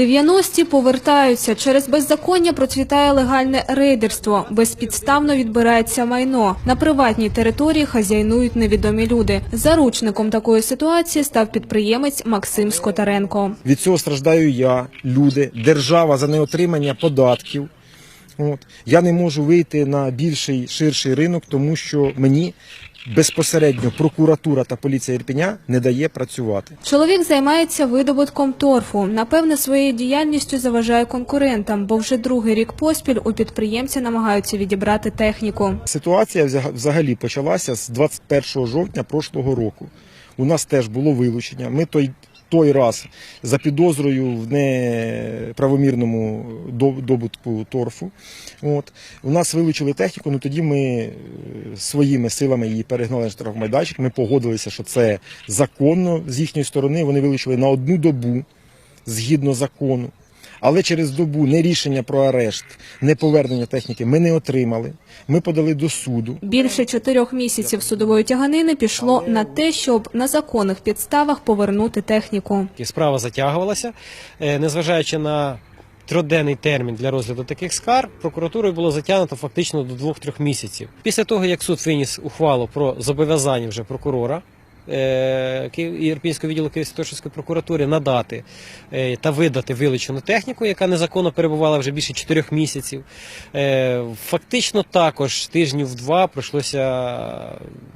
90-ті повертаються. Через беззаконня процвітає легальне рейдерство. Безпідставно відбирається майно. На приватній території хазяйнують невідомі люди. Заручником такої ситуації став підприємець Максим Скотаренко. Від цього страждаю я, люди, держава за неотримання податків. От. Я не можу вийти на більший, ширший ринок, тому що мені безпосередньо прокуратура та поліція Ірпіня не дає працювати. Чоловік займається видобутком торфу. Напевне, своєю діяльністю заважає конкурентам, бо вже другий рік поспіль у підприємця намагаються відібрати техніку. Ситуація взага- взагалі почалася з 21 жовтня прошлого року. У нас теж було вилучення. Ми той, той раз за підозрою в неправомірному добутку торфу. От. У нас вилучили техніку, ну тоді ми е, своїми силами її перегнали на штрафмайданчик. Ми погодилися, що це законно з їхньої сторони. Вони вилучили на одну добу згідно закону. Але через добу не рішення про арешт, не повернення техніки ми не отримали. Ми подали до суду. Більше чотирьох місяців судової тяганини пішло на те, щоб на законних підставах повернути техніку. Справа затягувалася, Е, незважаючи на трьохденний термін для розгляду таких скарг, прокуратурою було затягнуто фактично до двох-трьох місяців. Після того, як суд виніс ухвалу про зобов'язання вже прокурора. Е, Ірпінського відділу Києво-Святошинської прокуратури надати е, та видати вилучену техніку, яка незаконно перебувала вже більше чотирьох місяців. Е, Фактично також тижнів два прийшлося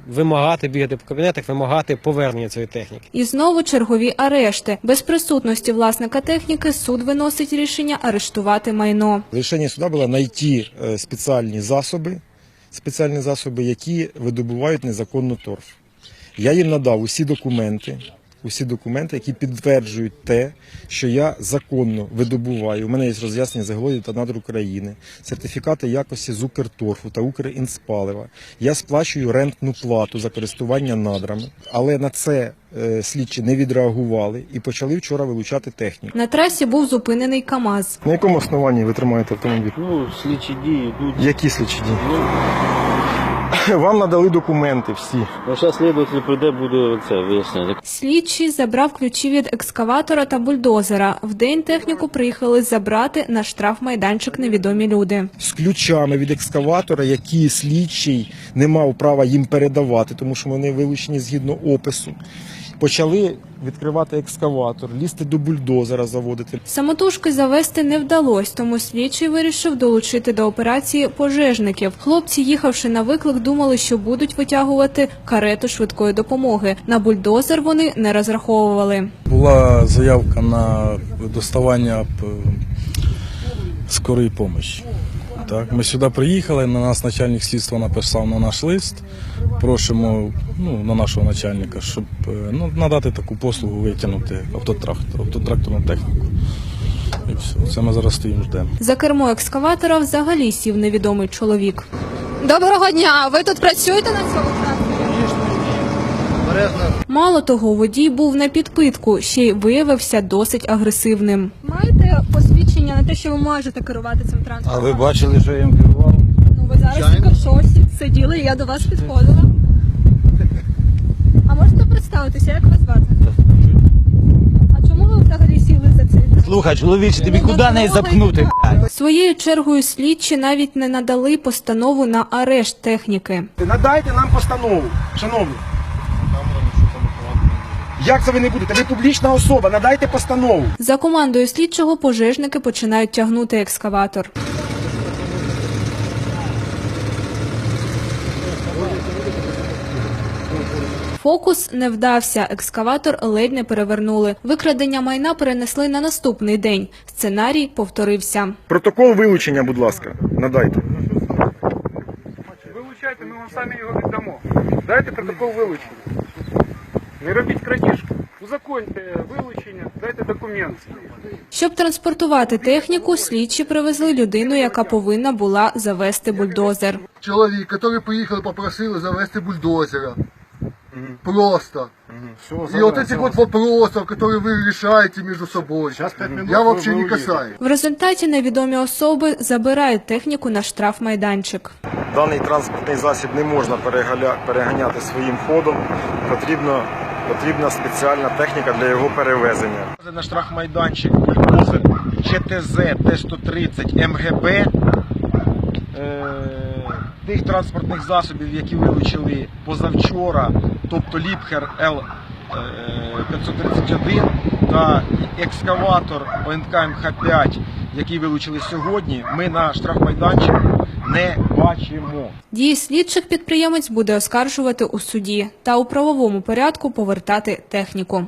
вимагати, бігати по кабінетах, вимагати повернення цієї техніки. І знову чергові арешти. Без присутності власника техніки суд виносить рішення арештувати майно. Рішення суда було знайти спеціальні засоби, спеціальні засоби, які видобувають незаконно торф. Я їм надав усі документи, усі документи, які підтверджують те, що я законно видобуваю. У мене є роз'яснення заголовів та надр України, сертифікати якості з Укрторфу та Укрінспалива. Я сплачую рентну плату за користування надрами, але на це слідчі не відреагували і почали вчора вилучати техніку. На трасі був зупинений КАМАЗ. На якому основанні ви тримаєте автомобіль? Ну, слідчі дії йдуть. Які слідчі дії? Ну, Вам надали документи всі. ну зараз слідователь прийде, буде це виясняти. Слідчий забрав ключі від екскаватора та бульдозера. В день техніку приїхали забрати на штрафмайданчик невідомі люди. З ключами від екскаватора, які слідчий не мав права їм передавати, тому що вони вилучені згідно опису. Почали відкривати екскаватор, лізти до бульдозера заводити. Самотужки завести не вдалось, тому слідчий вирішив долучити до операції пожежників. Хлопці, їхавши на виклик, думали, що будуть витягувати карету швидкої допомоги. На бульдозер вони не розраховували. Була заявка на доставання скорої допомоги. Так, ми сюди приїхали, на нас начальник слідства написав на наш лист. Просимо ну, на нашого начальника, щоб е, ну, надати таку послугу витягнути автотрактор, автотракторну техніку. І все. Це ми зараз стоїмо ждемо. За кермо екскаватора взагалі сів невідомий чоловік. Доброго дня! Ви тут працюєте на цьому? Мало того, водій був на підпитку, ще й виявився досить агресивним. Маєте посвідчення на те, що ви можете керувати цим транспортом? А ви бачили, що я їм керував? Ну, ви зараз тільки в сиділи, я до вас підходила. А можете представитися, як вас звати? А чому ви взагалі сіли за цей? Слухай, чоловіче, тобі куди не запхнути? блядь? Своєю чергою слідчі навіть не надали постанову на арешт техніки. Надайте нам постанову, шановні. Як це ви не будете? Ви публічна особа, надайте постанову. За командою слідчого пожежники починають тягнути екскаватор. Фокус не вдався. Екскаватор ледь не перевернули. Викрадення майна перенесли на наступний день. Сценарій повторився. Протокол вилучення, будь ласка, надайте. Вилучайте, ми вам самі його віддамо. Дайте протокол вилучення. Не робіть крадіжку. Узаконьте вилучення, дайте документ. Щоб транспортувати техніку, слідчі привезли людину, яка повинна була завести бульдозер. Человек, который приехал, попросил завести бульдозера. Просто. И вот этих вот вопросов, которые вы решаете между собой, я вообще не касаюсь. В результаті невідомі особи забирають техніку на штрафмайданчик. Даний транспортний засіб не можна перегаля- переганяти своїм ходом. Потрібно, потрібна спеціальна техніка для його перевезення. На штрафмайданчик бульдозер ЧТЗ, Т-130, МГБ, е, тих транспортних засобів, які вилучили позавчора, тобто Ліпхер Л. е, 531 та екскаватор ОНК МХ-5, який вилучили сьогодні, ми на штрафмайданчику бачимо. Дії слідчих підприємець буде оскаржувати у суді та у правовому порядку повертати техніку.